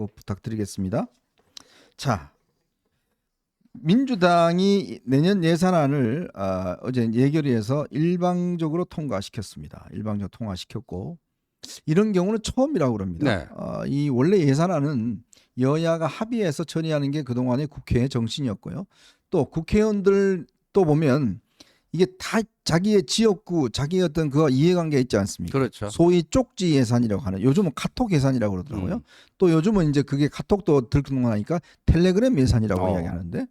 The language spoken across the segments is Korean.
꼭 부탁드리겠습니다. 자, 민주당이 내년 예산안을 아, 어제 예결위에서 일방적으로 통과시켰습니다. 일방적으로 통과시켰고 이런 경우는 처음이라고 그럽니다. 네. 아, 이 원래 예산안은 여야가 합의해서 처리하는 게 그동안의 국회의 정신이었고요. 또 국회의원들 또 보면 이게 다 자기의 지역구, 자기의 어떤 그 이해관계 있지 않습니까? 그렇죠. 소위 쪽지 예산이라고 하는 요즘은 카톡 예산이라고 그러더라고요. 음. 또 요즘은 이제 그게 카톡도 들통나니까 텔레그램 예산이라고 어. 이야기하는데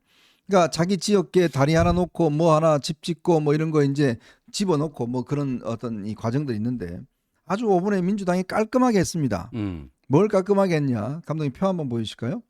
그러니까 자기 지역에 다리 하나 놓고 뭐 하나 집 짓고 뭐 이런 거 이제 집어넣고 뭐 그런 어떤 이 과정들이 있는데 아주 5분에 민주당이 깔끔하게 했습니다. 음. 뭘 깔끔하게 했냐? 감독님 표 한번 보여주실까요?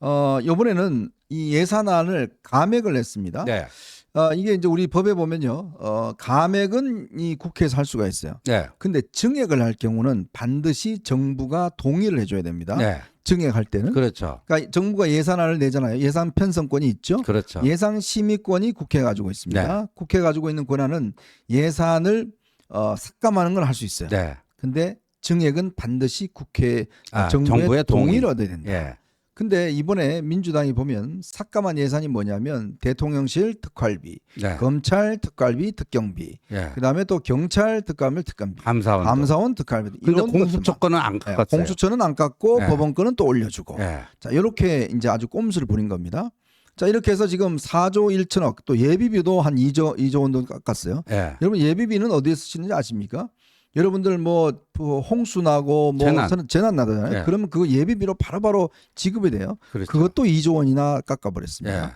어, 이번에는 이 예산안을 감액을 냈습니다. 네. 어, 이게 이제 우리 법에 보면요. 어, 감액은 이 국회에서 할 수가 있어요. 네. 근데 증액을 할 경우는 반드시 정부가 동의를 해줘야 됩니다. 네. 증액할 때는. 그렇죠. 그러니까 정부가 예산안을 내잖아요. 예산 편성권이 있죠. 그렇죠. 예산 심의권이 국회가 가지고 있습니다. 국회가 가지고 있는 권한은 예산을 어, 삭감하는 걸 할 수 있어요. 네. 근데 증액은 반드시 국회 아, 정부의, 정부의 동의. 동의를 얻어야 된다. 예. 근데 이번에 민주당이 보면 삭감한 예산이 뭐냐면 대통령실 특활비, 네. 검찰 특활비, 특경비, 예. 그다음에 또 경찰 특감비, 특감비, 감사원. 감사원 특활비. 근데 이런 공수처권은 안. 예, 깎았어요. 공수처는 안 깎고 네. 법원권은 또 올려주고. 예. 자 이렇게 이제 아주 꼼수를 부린 겁니다. 자 이렇게 해서 지금 4조 1천억 또 예비비도 한 2조 2조 원도 깎았어요. 예. 여러분 예비비는 어디에 쓰시는지 아십니까? 여러분들 뭐 홍수 나고 뭐 재난. 재난, 나잖아요. 네. 그러면 그거 예비비로 바로바로 지급이 돼요. 그렇죠. 그것도 2조 원이나 깎아버렸습니다. 예.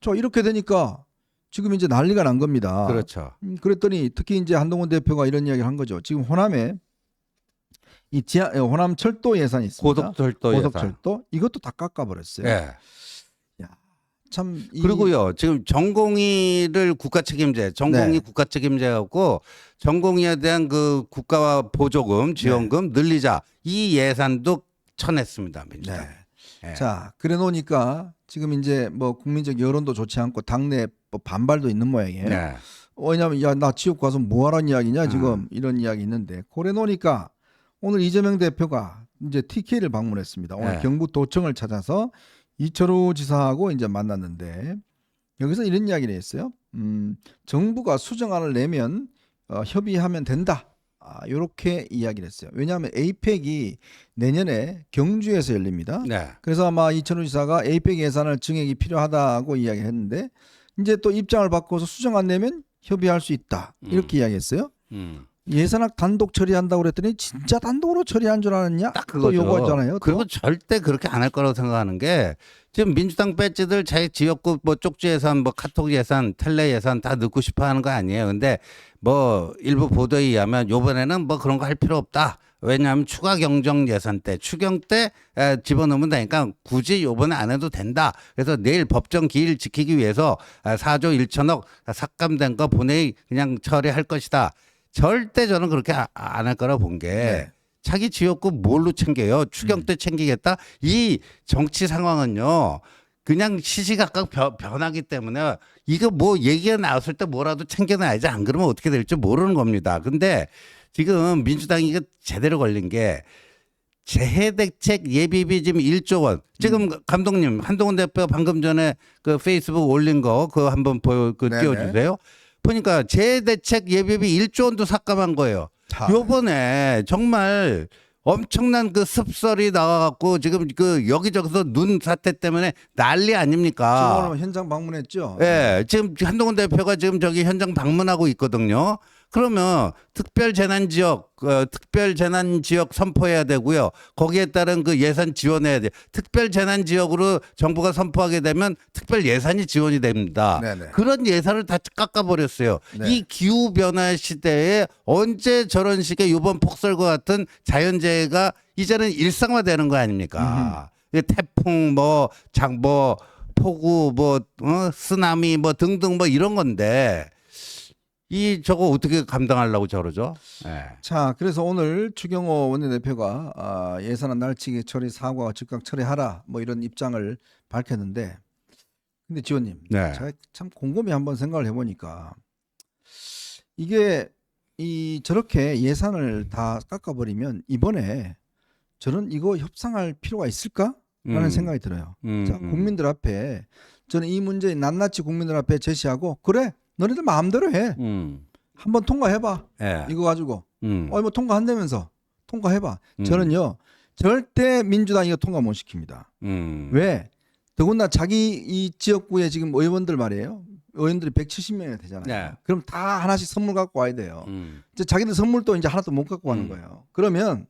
저 이렇게 되니까 지금 이제 난리가 난 겁니다. 그렇죠. 음, 그랬더니 특히 이제 한동훈 대표가 이런 이야기를 한 거죠. 지금 호남에 이 지하, 어, 호남 철도 예산이 있습니다. 고속철도 예산. 고속철도 이것도 다 깎아버렸어요. 예. 참 이- 그리고요, 지금 전공의를 국가 책임제, 전공의 네. 국가 책임제 갖고 전공의에 대한 그 국가와 보조금, 지원금 늘리자 이 예산도 쳐냈습니다, 민주당. 네. 예. 자 그래 놓으니까 지금 이제 뭐 국민적 여론도 좋지 않고 당내 뭐 반발도 있는 모양이에요. 네. 왜냐하면 야 나 지역 가서 뭐 하란 이야기냐 지금 음. 이런 이야기 있는데 그래 놓으니까 오늘 이재명 대표가 이제 TK를 방문했습니다. 오늘 네. 경북도청을 찾아서 이철우 지사하고 이제 만났는데 여기서 이런 이야기를 했어요. 음, 정부가 수정안을 내면 어, 협의하면 된다. 아, 이렇게 이야기를 했어요. 왜냐하면 에이펙이 내년에 경주에서 열립니다. 네. 그래서 아마 이천우 지사가 에이펙 예산을 증액이 필요하다고 이야기했는데 이제 또 입장을 바꿔서 수정 안 내면 협의할 수 있다 이렇게 이야기했어요. 음. 예산학 단독 처리한다고 그랬더니 진짜 단독으로 처리한 줄 알았냐? 딱 또 그거죠. 요구하잖아요. 또. 그리고 절대 그렇게 안 할 거라고 생각하는 게 지금 민주당 배지들 자기 지역구 뭐 쪽지 예산, 뭐 카톡 예산, 텔레 예산 다 넣고 싶어 하는 거 아니에요. 근데 뭐 일부 보도에 의하면 요번에는 뭐 그런 거 할 필요 없다. 왜냐하면 추가 경정 예산 때 추경 때 에, 집어넣으면 되니까 굳이 요번에 안 해도 된다. 그래서 내일 법정 기일 지키기 위해서 아, 4조 1천억 삭감된 거 본회의 그냥 처리할 것이다. 절대 저는 그렇게 안 할 거라 본게 네. 자기 지역구 뭘로 챙겨요? 추경 때 챙기겠다? 이 정치 상황은요. 그냥 시시각각 변- 변하기 때문에 이거 뭐 얘기가 나왔을 때 뭐라도 챙겨놔야지 안 그러면 어떻게 될지 모르는 겁니다. 근데 지금 민주당이 이거 제대로 걸린 게 재해대책 예비비 지금 1조 원. 지금 감독님 한동훈 대표 방금 전에 그 페이스북 올린 거 그거 한번 보여 그 네네. 띄워주세요. 보니까 재해대책 예비비 1조 원도 삭감한 거예요. 자, 요번에 정말 엄청난 그 습설이 나와갖고 지금 그 여기저기서 눈 사태 때문에 난리 지금 아닙니까? 오늘 현장 방문했죠. 예, 지금 한동훈 대표가 지금 저기 현장 방문하고 있거든요. 그러면 특별 재난 지역, 어, 특별 재난 지역 선포해야 되고요. 거기에 따른 그 예산 지원해야 돼. 특별 재난 지역으로 정부가 선포하게 되면 특별 예산이 지원이 됩니다. 네네. 그런 예산을 다 깎아버렸어요. 네. 이 기후 변화 시대에 언제 저런 식의 이번 폭설과 같은 자연재해가 이제는 일상화되는 거 아닙니까? 이 태풍 뭐 폭우 뭐 어, 쓰나미 뭐 등등 뭐 이런 건데 이 저거 어떻게 감당하려고 저러죠? 예. 자, 그래서 오늘 추경호 원내대표가 아, 예산안 날치기 처리 사과 즉각 처리하라 뭐 이런 입장을 밝혔는데, 근데 지원님, 네. 제가 참 곰곰이 한번 생각을 해보니까 이게 이 저렇게 예산을 다 깎아버리면 이번에 저는 이거 협상할 필요가 있을까라는 음. 생각이 들어요. 음, 자, 음. 국민들 앞에 저는 이 문제 낱낱이 국민들 앞에 제시하고 그래 너희들 마음대로 해 음. 한번 통과해봐 예. 이거 가지고 음. 어이 뭐 통과한다면서 통과해봐 음. 저는요 절대 민주당이 이거 통과 못 시킵니다 음. 왜 더군다나 자기 이 지역구에 지금 의원들 말이에요 의원들이 170명이 되잖아요 네. 그럼 다 하나씩 선물 갖고 와야 돼요 음. 이제 자기들 선물도 이제 하나도 못 갖고 가는 음. 거예요. 그러면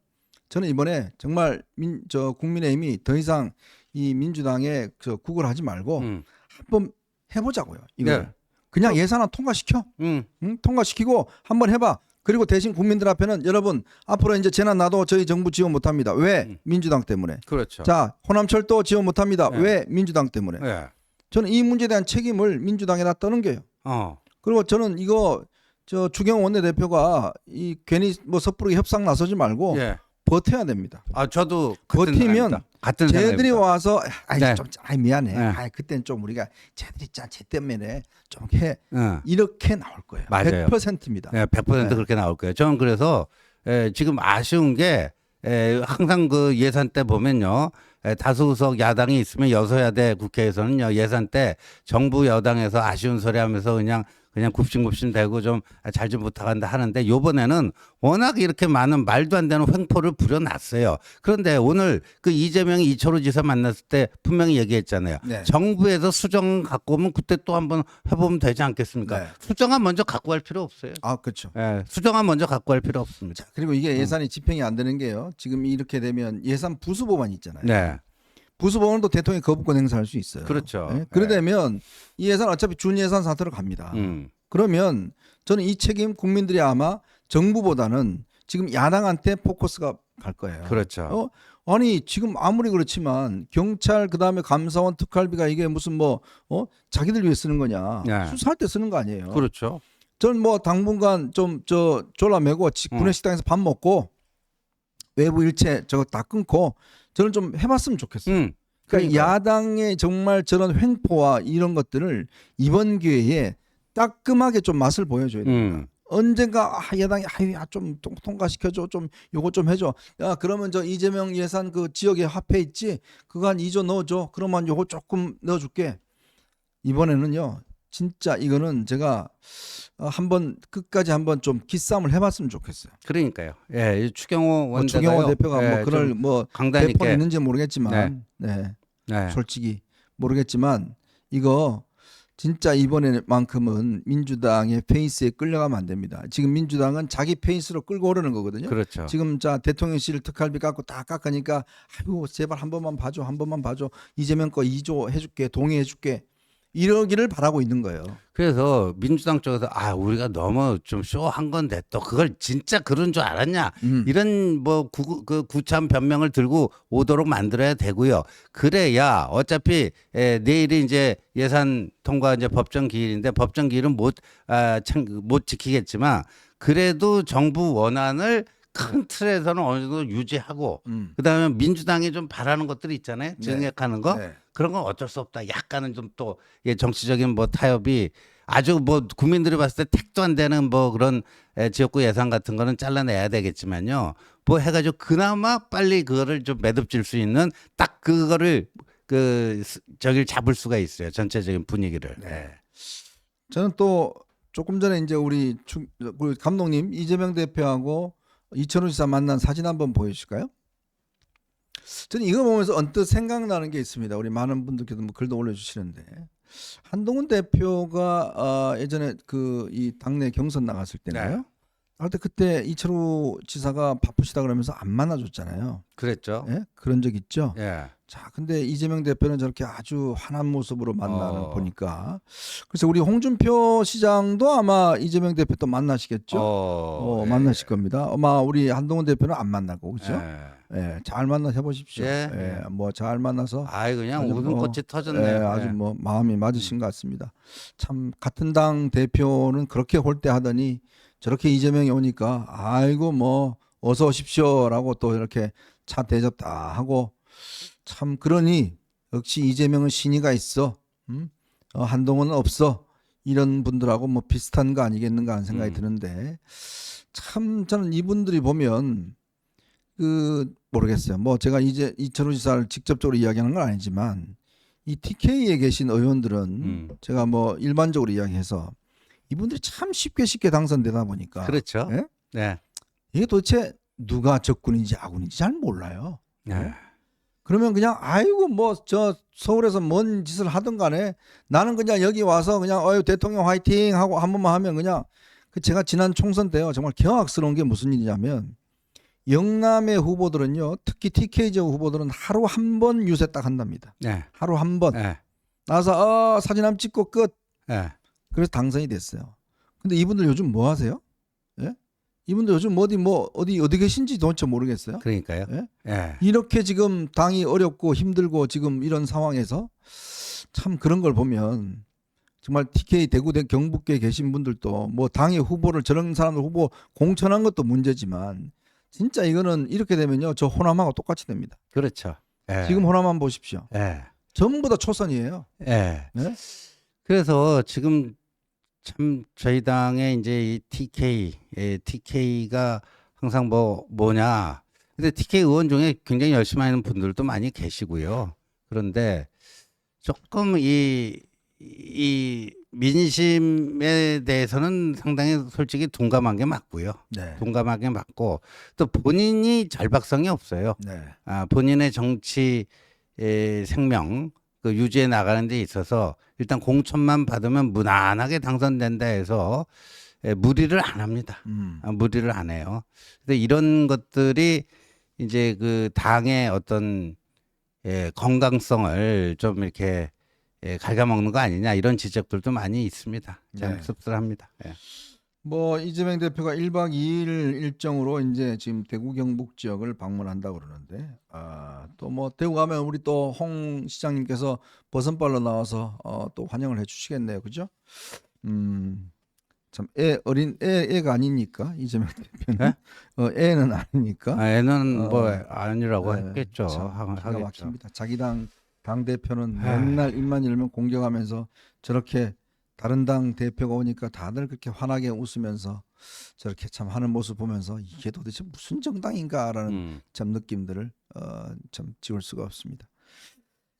저는 이번에 정말 민, 저 국민의힘이 더 이상 이 민주당에 저 구걸하지 말고 음. 한번 해보자고요. 이걸 네. 그냥 예산안 통과시켜, 음. 응? 통과시키고 한번 해봐. 그리고 대신 국민들 앞에는 여러분 앞으로 이제 재난 나도 저희 정부 지원 못합니다. 왜 음. 민주당 때문에. 그렇죠. 자 호남철도 지원 못합니다. 네. 왜 민주당 때문에. 예. 저는 이 문제에 대한 책임을 민주당에다 떠넘겨요. 어. 그리고 저는 이거 저 주경 원내대표가 이 괜히 뭐 섣부르게 협상 나서지 말고 예. 버텨야 됩니다. 아 저도 같은 버티면 생각입니다. 같은 쟤들이 생각입니다. 와서 아이 네. 좀 아이 미안해. 네. 아이 그때는 좀 우리가 쟤들이 짠쟤 때문에 좀 해. 예. 이렇게 나올 거예요. 맞아요. 100%입니다. 예, 100% 네. 그렇게 나올 거예요. 저는 그래서 에, 지금 아쉬운 게 에, 항상 그 예산 때 보면요. 에, 다수석 야당이 있으면 여서야대 국회에서는요. 예산 때 정부 여당에서 아쉬운 소리 하면서 그냥 그냥 굽신굽신 대고 좀 잘 좀 부탁한다 하는데 요번에는 워낙 이렇게 많은 말도 안 되는 횡포를 부려놨어요. 그런데 오늘 그 이재명이 이철우 지사 만났을 때 분명히 얘기했잖아요. 네. 정부에서 수정 갖고 오면 그때 또 한번 해보면 되지 않겠습니까? 네. 수정안 먼저 갖고 갈 필요 없어요. 아 그렇죠. 예, 수정안 먼저 갖고 갈 필요 없습니다. 그리고 이게 예산이 집행이 안 되는 게요. 지금 이렇게 되면 예산 부수 법안 있잖아요. 네, 부수법안도 대통령이 거부권 행사할 수 있어요. 그렇죠. 네? 그러되면 이 예산 어차피 준예산 사태로 갑니다. 음, 그러면 저는 이 책임 국민들이 아마 정부보다는 지금 야당한테 포커스가 갈 거예요. 그렇죠. 어? 아니 지금 아무리 그렇지만 경찰 그다음에 감사원 특활비가 이게 무슨 뭐 어? 자기들 위해 쓰는 거냐 네. 수사할 때 쓰는 거 아니에요. 그렇죠. 전 뭐 당분간 좀 저 졸라매고 지- 음. 구내식당에서 밥 먹고 외부 일체 저거 다 끊고 저는 좀 해봤으면 좋겠어요. 음, 그러니까 그러니까요. 야당의 정말 저런 횡포와 이런 것들을 이번 기회에 따끔하게 좀 맛을 보여줘야 돼요. 음, 언젠가 아, 야당이 아유 야, 좀 통- 통과시켜줘. 좀 요거 좀 해줘. 야 그러면 저 이재명 예산 그 지역에 화폐 있지? 그거 한 2조 넣어줘. 그러면 요거 조금 넣어줄게. 이번에는요 진짜 이거는 제가 어, 한번 끝까지 한번 좀 기싸움을 해봤으면 좋겠어요 그러니까요. 예, 이 추경호 뭐 원대가요. 주경호 대표가 예, 뭐 그럴 좀뭐 강단 있게. 있는지 모르겠지만 네. 네. 솔직히 모르겠지만 이거 진짜 이번에만큼은 민주당의 페이스에 끌려가면 안 됩니다. 지금 민주당은 자기 페이스로 끌고 오르는 거거든요. 그렇죠. 지금 자 대통령실 특활비 깎고 다 깎으니까 아이고 제발 한 번만 봐줘 한 번만 봐줘 이재명 거 2조 해줄게 동의해줄게 이러기를 바라고 있는 거예요. 그래서 민주당 쪽에서 아 우리가 너무 좀 쇼한 건데 또 그걸 진짜 그런 줄 알았냐 음. 이런 뭐 구, 그 구참 변명을 들고 오도록 만들어야 되고요. 그래야 어차피 에, 내일이 이제 예산 통과 이제 법정 기일인데 법정 기일은 못, 아, 지키겠지만 그래도 정부 원안을 큰 틀에서는 어느 정도 유지하고 음. 그다음에 민주당이 좀 바라는 것들이 있잖아요. 네. 증액하는 거. 네. 그런 건 어쩔 수 없다. 약간은 좀또 정치적인 뭐 타협이 아주 뭐 국민들이 봤을 때 택도 안 되는 뭐 그런 에, 지역구 예산 같은 거는 잘라내야 되겠지만요. 뭐 해가지고 그나마 빨리 그거를 좀 매듭질 수 있는 딱 그거를 그 스- 저기를 잡을 수가 있어요. 전체적인 분위기를. 네. 저는 또 조금 전에 이제 우리, 추, 우리 감독님 이재명 대표하고 이천호 지사 만난 사진 한번 보여주실까요? 저는 이거 보면서 언뜻 생각나는 게 있습니다. 우리 많은 분들께도 뭐 글도 올려주시는데 한동훈 대표가 어, 예전에 그 이 당내 경선 나갔을 때나요? 네. 그때 그때 이철우 지사가 바쁘시다 그러면서 안 만나줬잖아요. 그랬죠. 예? 그런 적 있죠. 예. 자, 근데 이재명 대표는 저렇게 아주 환한 모습으로 만나는 어. 보니까 그래서 우리 홍준표 시장도 아마 이재명 대표 또 만나시겠죠. 어, 예. 만나실 겁니다. 아마 우리 한동훈 대표는 안 만나고 그죠? 예. 예, 잘 만나 해보십시오. 예. 예, 뭐 잘 만나서 아이 그냥 웃음꽃이 뭐, 터졌네요. 예, 아주 예. 뭐 마음이 맞으신 것 같습니다. 참 같은 당 대표는 그렇게 홀대하더니 저렇게 이재명이 오니까 아이고 뭐 어서 오십시오라고 또 이렇게 차 대접 다 하고 참 그러니 역시 이재명은 신의가 있어. 음? 어, 한동훈은 없어. 이런 분들하고 뭐 비슷한 거 아니겠는가 하는 생각이 음. 드는데 참 저는 이분들이 보면 그 모르겠어요. 뭐 제가 이제 이철우 지사를 직접적으로 이야기하는 건 아니지만 이 TK에 계신 의원들은 음. 제가 뭐 일반적으로 이야기해서 이분들이 참 쉽게 쉽게 당선되다 보니까 그렇죠. 예? 네. 이게 도대체 누가 적군인지 아군인지 잘 몰라요. 네. 그러면 그냥 아이고 뭐 저 서울에서 뭔 짓을 하든 간에 나는 그냥 여기 와서 그냥 어유 대통령 화이팅 하고 한 번만 하면 그냥 그 제가 지난 총선 때요 정말 경악스러운 게 무슨 일이냐면 영남의 후보들은요 특히 TK 지역 후보들은 하루 한 번 유세 딱 한답니다. 네. 하루 한 번. 네. 나서 어, 사진 한번 찍고 끝. 네. 그래서 당선이 됐어요. 근데 이분들 요즘 뭐 하세요? 예? 이분들 요즘 어디 뭐 어디 어디 계신지 도대체 모르겠어요. 그러니까요. 예? 예. 이렇게 지금 당이 어렵고 힘들고 지금 이런 상황에서 참 그런 걸 보면 정말 TK 대구 대 경북계에 계신 분들도 뭐 당의 후보를 저런 사람들 후보 공천한 것도 문제지만 진짜 이거는 이렇게 되면요 저 호남하고 똑같이 됩니다. 그렇죠. 예. 지금 호남만 보십시오. 예. 전부 다 초선이에요. 예. 네? 그래서 지금 참 저희 당의 이제 이 TK, 예, TK가 항상 뭐 뭐냐. 근데 TK 의원 중에 굉장히 열심히 하는 분들도 많이 계시고요. 그런데 조금 이, 이 민심에 대해서는 상당히 솔직히 동감한 게 맞고요. 네. 동감한 게 맞고 또 본인이 절박성이 없어요. 네. 아, 본인의 정치 의 생명 그 유지해 나가는 데 있어서 일단 공천만 받으면 무난하게 당선된다 해서 예, 무리를 안 합니다. 음. 아, 무리를 안 해요. 근데 이런 것들이 이제 그 당의 어떤 예, 건강성을 좀 이렇게 예, 갉아먹는 거 아니냐 이런 지적들도 많이 있습니다. 참 네. 씁쓸합니다. 예. 뭐 이재명 대표가 1박 2일 일정으로 이제 지금 대구 경북 지역을 방문한다 고 그러는데 아, 또 뭐 대구 가면 우리 또 홍 시장님께서 버선발로 나와서 어, 또 환영을 해 주시겠네요. 그죠? 음. 참 애 어린 애 애가 아니니까 이재명 대표는 어, 애는 아니니까 아, 애는 어, 뭐 아니라고 네, 했겠죠. 참 하, 기가 하겠죠. 막힙니다. 자기 당, 당 대표는 에이. 맨날 입만 열면 공격하면서 저렇게 다른 당 대표가 오니까 다들 그렇게 환하게 웃으면서 저렇게 참 하는 모습 보면서 이게 도대체 무슨 정당인가라는 음. 참 느낌들을 어, 참 지울 수가 없습니다.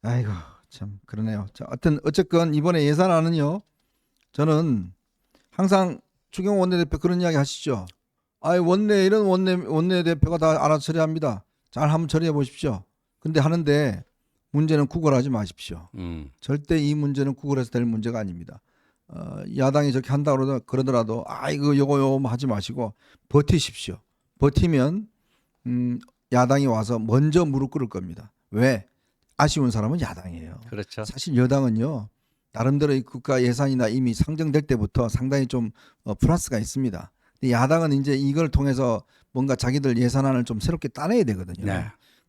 아이고 참 그러네요. 자, 어떤 어쨌건 이번에 예산안은요. 저는 항상 추경 원내대표 그런 이야기 하시죠. 아이 원내 이런 원내 원내 대표가 다 알아서 처리합니다. 잘 한번 처리해 보십시오. 근데 하는데 문제는 구걸하지 마십시오. 음. 절대 이 문제는 구걸해서 될 문제가 아닙니다. 어, 야당이 저렇게 한다 그러다 그러더라도 아 이거 요거 요거 뭐 하지 마시고 버티십시오. 버티면 음, 야당이 와서 먼저 무릎 꿇을 겁니다. 왜? 아쉬운 사람은 야당이에요. 그렇죠. 사실 여당은요 나름대로 이 국가 예산이나 이미 상정될 때부터 상당히 좀 어, 플러스가 있습니다. 근데 야당은 이제 이걸 통해서 뭔가 자기들 예산안을 좀 새롭게 따내야 되거든요. 네.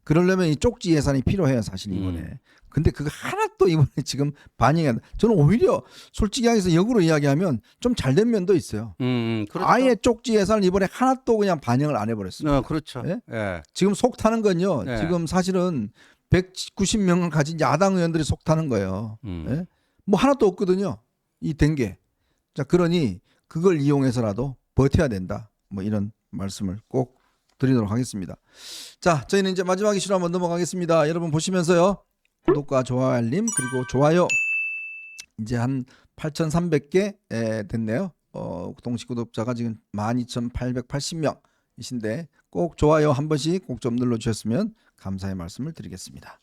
그러려면 이 쪽지 예산이 필요해요, 사실 이번에. 음. 근데 그거 하나 또 이번에 지금 반영이 안 돼. 저는 오히려 솔직히 하게서 역으로 이야기하면 좀 잘 된 면도 있어요. 음, 음, 그렇죠. 아예 쪽지 예산을 이번에 하나 또 그냥 반영을 안 해버렸어요. 어, 그렇죠. 예? 예. 지금 속 타는 건요. 네. 지금 사실은 190명을 가진 야당 의원들이 속 타는 거예요. 음. 예? 뭐 하나도 없거든요. 이 된 게. 자, 그러니 그걸 이용해서라도 버텨야 된다. 뭐 이런 말씀을 꼭 드리도록 하겠습니다. 자, 저희는 이제 마지막 이슈로 한번 넘어가겠습니다. 여러분 보시면서요. 구독과 좋아요 알림 그리고 좋아요 이제 한 8,300개 됐네요. 어, 동시 구독자가 지금 12,880명이신데 꼭 좋아요 한 번씩 꼭 좀 눌러 주셨으면 감사의 말씀을 드리겠습니다.